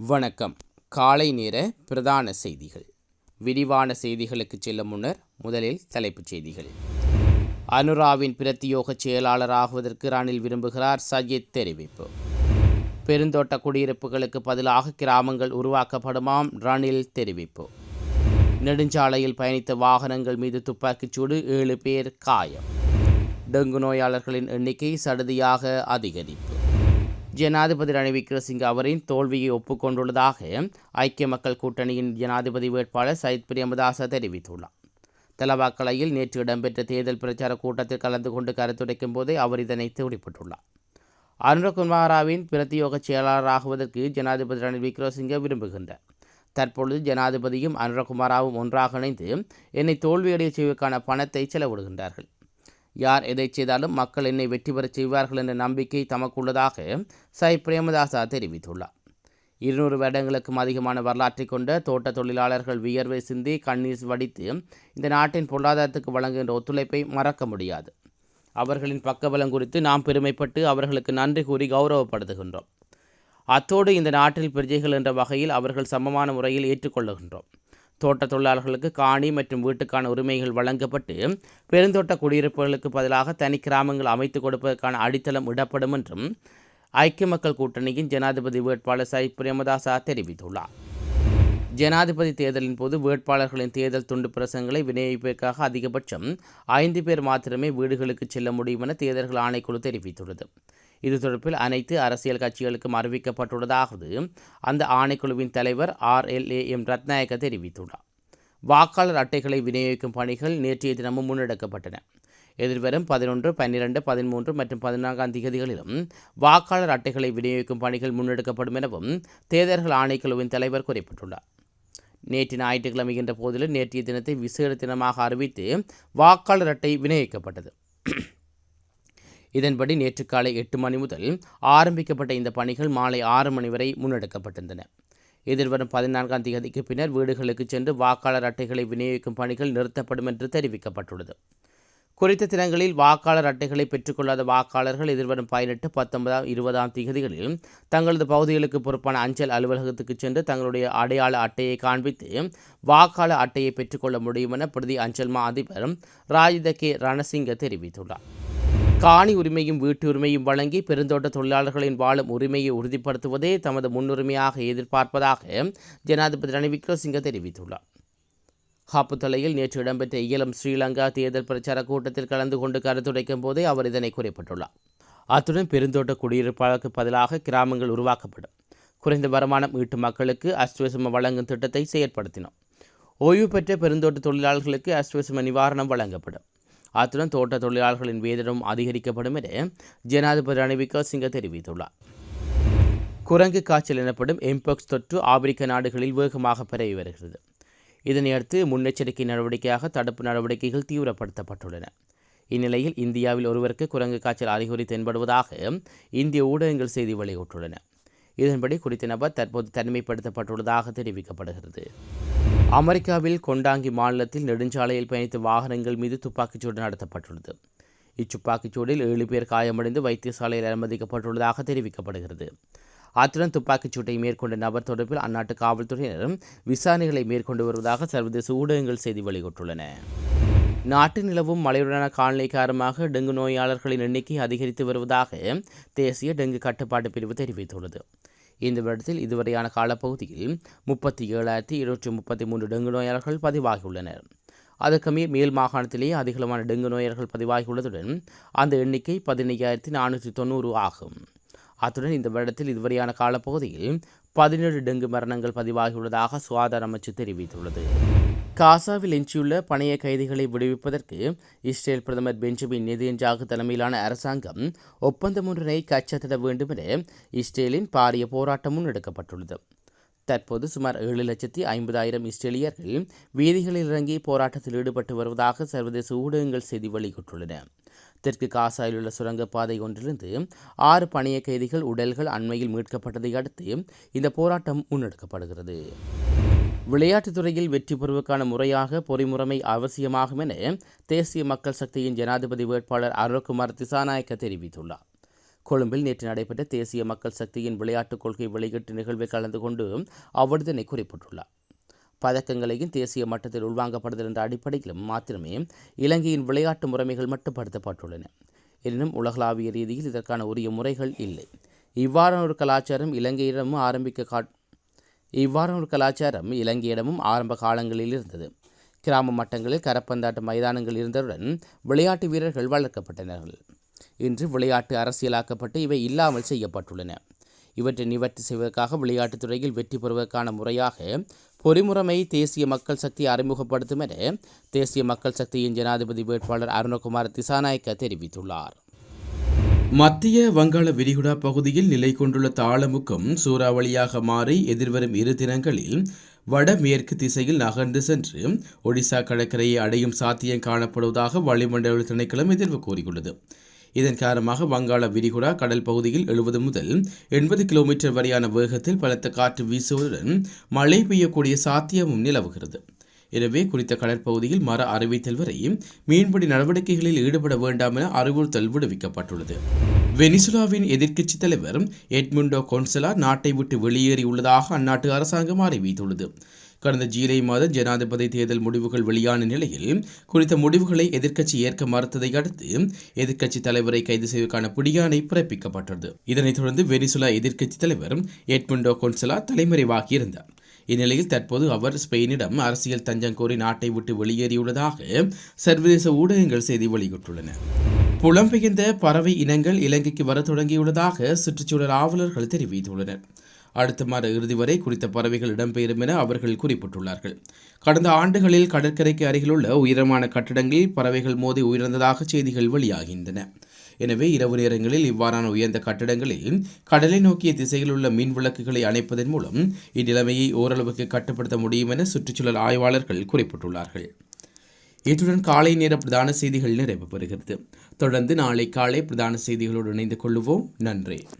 வணக்கம். காலை நேர பிரதான செய்திகள். விரிவான செய்திகளுக்கு செல்லும் முன்னர் முதலில் தலைப்புச் செய்திகள். அனுராவின் பிரத்தியோக செயலாளராகுவதற்கு ரணில் விரும்புகிறார் சஜித் தெரிவிப்பு. பெருந்தோட்ட குடியிருப்புகளுக்கு பதிலாக கிராமங்கள் உருவாக்கப்படுமாம் ரணில் தெரிவிப்பு. நெடுஞ்சாலையில் பயணித்த வாகனங்கள் மீது துப்பாக்கிச்சூடு ஏழு பேர் காயம். டெங்கு நோயாளர்களின் எண்ணிக்கை சடுதியாக அதிகரிப்பு. ஜனாதிபதி ரணில் விக்ரமசிங்க அவரின் தோல்வியை ஒப்புக்கொண்டுள்ளதாக ஐக்கிய மக்கள் கூட்டணியின் ஜனாதிபதி வேட்பாளர் சயித் பிரியமதாச தெரிவித்துள்ளார். தலவாக்கலையில் நேற்று இடம்பெற்ற தேர்தல் பிரச்சார கூட்டத்தில் கலந்து கொண்டு கருத்துரைக்கும் போதே அவர் இதனை தெரிவித்துள்ளார் அனுரகுமாராவின் பிரத்தியோக செயலாளராகுவதற்கு ஜனாதிபதி ரணில் விக்ரமசிங்க விரும்புகின்றார். தற்பொழுது ஜனாதிபதியும் அனுரகுமாராவும் ஒன்றாக இணைந்து என்னை தோல்வியடைய செய்வதற்கான பணத்தை செலவிடுகின்றார்கள். யார் எதை செய்தாலும் மக்கள் என்னை வெற்றி பெறச் செய்வார்கள் என்ற நம்பிக்கை தமக்குள்ளதாக சை பிரேமதாசா தெரிவித்துள்ளார். இருநூறு வருடங்களுக்கும் அதிகமான வரலாற்றை கொண்ட தோட்ட தொழிலாளர்கள் வியர்வை சிந்தி கண்ணீர் வடித்து இந்த நாட்டின் பொருளாதாரத்துக்கு வழங்குகின்ற ஒத்துழைப்பை மறக்க முடியாது. அவர்களின் பக்கபலம் குறித்து நாம் பெருமைப்பட்டு அவர்களுக்கு நன்றி கூறி கௌரவப்படுத்துகின்றோம். அத்தோடு இந்த நாட்டில் பிரஜைகள் என்ற வகையில் அவர்கள் சமமான முறையில் ஏற்றுக்கொள்ளுகின்றோம். தோட்ட தொழிலாளர்களுக்கு காணி மற்றும் வீட்டுக்கான உரிமைகள் வழங்கப்பட்டு பெருந்தோட்ட குடியிருப்புகளுக்கு பதிலாக தனி கிராமங்கள் அமைத்துக் கொடுப்பதற்கான அடித்தளம் இடப்படும் என்றும் ஐக்கிய மக்கள் கூட்டணியின் ஜனாதிபதி வேட்பாளர் சை பிரேமதாசா தெரிவித்துள்ளார். ஜனாதிபதி தேர்தலின் போது வேட்பாளர்களின் தேர்தல் துண்டு பிரசங்களை விநியோகிப்பதற்காக அதிகபட்சம் ஐந்து பேர் மாத்திரமே வீடுகளுக்கு செல்ல முடியும் என தேர்தல்கள் ஆணைக்குழு தெரிவித்துள்ளது. இது தொடர்பில் அனைத்து அரசியல் கட்சிகளுக்கும் அறிவிக்கப்பட்டுள்ளதாவது அந்த ஆணைக்குழுவின் தலைவர் R L A M Ratnayake தெரிவித்துள்ளார். வாக்காளர் அட்டைகளை விநியோகிக்கும் பணிகள் நேற்றைய தினமும் முன்னெடுக்கப்பட்டன. எதிர்வரும் பதினொன்று பன்னிரண்டு பதிமூன்று மற்றும் பதினான்காம் திகதிகளிலும் வாக்காளர் அட்டைகளை விநியோகிக்கும் பணிகள் முன்னெடுக்கப்படும் எனவும் தேர்தல்கள் ஆணைக்குழுவின் தலைவர் குறிப்பிட்டுள்ளார். நேற்று ஞாயிற்றுக்கிழமை என்ற போதிலும் நேற்றைய தினத்தை விசேட தினமாக அறிவித்து வாக்காளர் அட்டை விநியோகிக்கப்பட்டது. இதன்படி நேற்று காலை எட்டு மணி முதல் ஆரம்பிக்கப்பட்ட இந்த பணிகள் மாலை ஆறு மணி வரை முன்னெடுக்கப்பட்டிருந்தன. எதிர்வரும் பதினான்காம் தேதிக்கு பின்னர் வீடுகளுக்கு சென்று வாக்காளர் அட்டைகளை விநியோகிக்கும் பணிகள் நிறுத்தப்படும் என்று தெரிவிக்கப்பட்டுள்ளது. குறித்த தினங்களில் வாக்காளர் அட்டைகளை பெற்றுக்கொள்ளாத வாக்காளர்கள் எதிர்வரும் பதினெட்டு பத்தொன்பதாம் இருபதாம் தேதிகளில் தங்களது பகுதிகளுக்கு பொறுப்பான அஞ்சல் அலுவலகத்துக்கு சென்று தங்களுடைய அடையாள அட்டையை காண்பித்து வாக்காளர் அட்டையை பெற்றுக்கொள்ள முடியும் என பிரதி அஞ்சல் மா அதிபர் ராஜித கே ரணசிங்க தெரிவித்துள்ளார். காணி உரிமையும் வீட்டு உரிமையும் வழங்கி பெருந்தோட்ட தொழிலாளர்களின் வாழும் உரிமையை உறுதிப்படுத்துவதே தமது முன்னுரிமையாக எதிர்பார்ப்பதாக ஜனாதிபதி ரணி விக்ரமசிங்க தெரிவித்துள்ளார். ஹாப்புத்தலையில் நேற்று இடம்பெற்ற இயலம் ஸ்ரீலங்கா தேர்தல் பிரச்சார கூட்டத்தில் கலந்து கொண்டு கருத்துரைக்கும் போதே அவர் இதனை குறிப்பிட்டுள்ளார். அத்துடன் பெருந்தோட்ட குடியிருப்பாளருக்கு பதிலாக கிராமங்கள் உருவாக்கப்படும். குறைந்த வருமானம் ஈட்டு மக்களுக்கு அஸ்வசம வழங்கும் திட்டத்தை செயற்படுத்தினோம் ஓய்வு பெற்ற பெருந்தோட்ட தொழிலாளர்களுக்கு அஸ்வசம நிவாரணம் வழங்கப்படும். அத்துடன் தோட்ட தொழிலாளர்களின் வேதனம் அதிகரிக்கப்படும் என ஜனாதிபதி ரணில் விக்ரமசிங்க தெரிவித்துள்ளார். குரங்கு காய்ச்சல் எனப்படும் எம்பக்ஸ் தொற்று ஆப்பிரிக்க நாடுகளில் வேகமாக பரவி வருகிறது. இதனையடுத்து முன்னெச்சரிக்கை நடவடிக்கையாக தடுப்பு நடவடிக்கைகள் தீவிரப்படுத்தப்பட்டுள்ளன. இந்நிலையில் இந்தியாவில் ஒருவருக்கு குரங்கு காய்ச்சல் அறிகுறி தென்படுவதாக இந்திய ஊடகங்கள் செய்தி வெளியிட்டுள்ளன. இதன்படி குறித்த நபர் தற்போது தனிமைப்படுத்தப்பட்டுள்ளதாக தெரிவிக்கப்படுகிறது. அமெரிக்காவில் கொண்டாங்கி மாநிலத்தில் நெடுஞ்சாலையில் பயணித்த வாகனங்கள் மீது துப்பாக்கிச்சூடு நடத்தப்பட்டுள்ளது. இச்சுப்பாக்கிச்சூடில் ஏழு பேர் காயமடைந்து வைத்தியசாலையில் அனுமதிக்கப்பட்டுள்ளதாக தெரிவிக்கப்படுகிறது. அத்துடன் துப்பாக்கிச்சூட்டை மேற்கொண்ட நபர் தொடர்பில் அந்நாட்டு காவல்துறையினரும் விசாரணைகளை மேற்கொண்டு வருவதாக சர்வதேச ஊடகங்கள் செய்தி வெளியிட்டுள்ளன. நாட்டு நிலவும் மழையுடனான காலநிலை காரணமாக டெங்கு நோயாளர்களின் எண்ணிக்கை அதிகரித்து வருவதாக தேசிய டெங்கு கட்டுப்பாட்டு பிரிவு தெரிவித்துள்ளது. இந்த வருடத்தில் இதுவரையான காலப்பகுதியில் முப்பத்தி ஏழாயிரத்தி இருநூற்றி முப்பத்தி மூன்று டெங்கு நோயாளர்கள் பதிவாகியுள்ளனர். அதற்கு மேல் மேல் மாகாணத்திலேயே அதிகளவான டெங்கு நோயாளர்கள் பதிவாகியுள்ளதுடன் அந்த எண்ணிக்கை பதினையாயிரத்தி நானூற்றி தொண்ணூறு ஆகும். அத்துடன் இந்த வருடத்தில் இதுவரையான காலப்பகுதியில் பதினேழு டெங்கு மரணங்கள் பதிவாகியுள்ளதாக சுகாதார அமைச்சு தெரிவித்துள்ளது. காசாவில் எஞ்சியுள்ள பணைய கைதிகளை விடுவிப்பதற்கு இஸ்ரேல் பிரதமர் பெஞ்சமின் நெதன்ஜாகு தலைமையிலான அரசாங்கம் ஒப்பந்தம் ஒன்றினை கச்சத்திட வேண்டும் என இஸ்ரேலின் பாரிய போராட்டம் முன்னெடுக்கப்பட்டுள்ளது தற்போது சுமார் ஏழு லட்சத்தி ஐம்பதாயிரம் இஸ்ரேலியர்கள் வீதிகளில் இறங்கி போராட்டத்தில் ஈடுபட்டு வருவதாக சர்வதேச ஊடகங்கள் செய்தி வெளியிட்டுள்ளன. தெற்கு காசாயில் உள்ள சுரங்கப்பாதை ஒன்றிலிருந்து ஆறு பணைய கைதிகள் உடல்கள் அண்மையில் மீட்கப்பட்டதை அடுத்து இந்த போராட்டம் முன்னெடுக்கப்படுகிறது. விளையாட்டுத் துறையில் வெற்றி பெறுவதற்கான முறையாக பொறிமுறைமை அவசியமாகும் என தேசிய மக்கள் சக்தியின் ஜனாதிபதி வேட்பாளர் அருண்குமார் திசாநாயக்க தெரிவித்துள்ளார். கொழும்பில் நேற்று நடைபெற்ற தேசிய மக்கள் சக்தியின் விளையாட்டுக் கொள்கை வெளியீட்டு நிகழ்வில் கலந்து கொண்டு அவர் இதனை குறிப்பிட்டுள்ளார். பதக்கங்களையும் தேசிய மட்டத்தில் உள்வாங்கப்படுதல் என்ற அடிப்படையிலும் மாத்திரமே இலங்கையின் விளையாட்டு முறைமைகள் மட்டுப்படுத்தப்பட்டுள்ளன. எனினும் உலகளாவிய ரீதியில் இதற்கான உரிய முறைகள் இல்லை. இவ்வாறான ஒரு கலாச்சாரம் இலங்கையிடமும் ஆரம்பிக்க காட் இவ்வாறான ஒரு கலாச்சாரம் இலங்கையிடமும் ஆரம்ப காலங்களில் இருந்தது. கிராம மட்டங்களில் கரப்பந்தாட்ட மைதானங்கள் இருந்தவுடன் விளையாட்டு வீரர்கள் வளர்க்கப்பட்டனர்கள் இன்று விளையாட்டு அரசியலாக்கப்பட்டு இவை இல்லாமல் செய்யப்பட்டுள்ளன. இவற்றை நிவர்த்தி செய்வதற்காக விளையாட்டுத் துறையில் வெற்றி பெறுவதற்கான முறையாக பொறிமுறைமை தேசிய மக்கள் சக்தி அறிமுகப்படுத்தும் என தேசிய மக்கள் சக்தியின் ஜனாதிபதி வேட்பாளர் அருணகுமார் திசாநாயக்க தெரிவித்துள்ளார். மத்திய வங்காள விரிகுடா பகுதியில் நிலை கொண்டுள்ள தாளமுக்கம் சூறாவளியாக மாறி எதிர்வரும் இரு தினங்களில் வடமேற்கு திசையில் நகர்ந்து சென்று ஒடிசா கடற்கரையை அடையும் சாத்தியம் காணப்படுவதாக வளிமண்டல திணைக்களம் எதிர்வு கூறியுள்ளது. இதன் காரணமாக வங்காள விரிகுடா கடல் பகுதியில் எழுபது முதல் எண்பது கிலோமீட்டர் வரையான வேகத்தில் பலத்த காற்று வீசுவதுடன் மழை பெய்யக்கூடிய சாத்தியமும் நிலவுகிறது. எனவே குறித்த கடற்பகுதியில் மர அறிவித்தல் வரை மீன்பிடி நடவடிக்கைகளில் ஈடுபட வேண்டாம் என அறிவுறுத்தல் விடுவிக்கப்பட்டுள்ளது. வெனிசுலாவின் எதிர்க்கட்சி தலைவர் எட்முண்டோ கொன்சலா நாட்டை விட்டு வெளியேறியுள்ளதாக அந்நாட்டு அரசாங்கம் அறிவித்துள்ளது. கடந்த ஜீலை மாத ஜனாதிபதி தேர்தல் முடிவுகள் வெளியான நிலையில் குறித்த முடிவுகளை எதிர்க்கட்சி ஏற்க மறுத்ததை அடுத்து எதிர்க்கட்சி தலைவரை கைது செய்வதற்கான பிடியாணை பிறப்பிக்கப்பட்டது இதனைத் தொடர்ந்து வெனிசுலா எதிர்க்கட்சி தலைவர் எட்முண்டோ கொன்சலா தலைமறைவாகியிருந்தார் இந்நிலையில் தற்போது அவர் ஸ்பெயினிடம் அரசியல் தஞ்சம் கோரி நாட்டை விட்டு வெளியேறியுள்ளதாக சர்வதேச ஊடகங்கள் செய்தி வெளியிட்டுள்ளன. புலம்பெயர்ந்த பறவை இனங்கள் இலங்கைக்கு வர தொடங்கியுள்ளதாக சுற்றுச்சூழல் ஆவலர்கள் தெரிவித்துள்ளனர். அடுத்த மாத இறுதி வரை குறித்த பறவைகள் இடம்பெயரும் என அவர்கள் குறிப்பிட்டுள்ளார்கள். கடந்த ஆண்டுகளில் கடற்கரைக்கு அருகிலுள்ள உயரமான கட்டடங்களில் பறவைகள் மோதி உயிரிழந்ததாக செய்திகள் வெளியாகின்றன. எனவே இரவு நேரங்களில் இவ்வாறான உயர்ந்த கட்டடங்களில் கடலை நோக்கிய திசையில் உள்ள மின் விளக்குகளை அணைப்பதன் மூலம் இந்நிலைமையை ஓரளவுக்கு கட்டுப்படுத்த முடியும் என சுற்றுச்சூழல் ஆய்வாளர்கள் குறிப்பிட்டுள்ளார்கள். இத்துடன் காலை நேர பிரதான செய்திகள் நிறைவு பெறுகிறது. தொடர்ந்து நாளை காலை பிரதான செய்திகளோடு இணைந்து கொள்ளுவோம் நன்றி.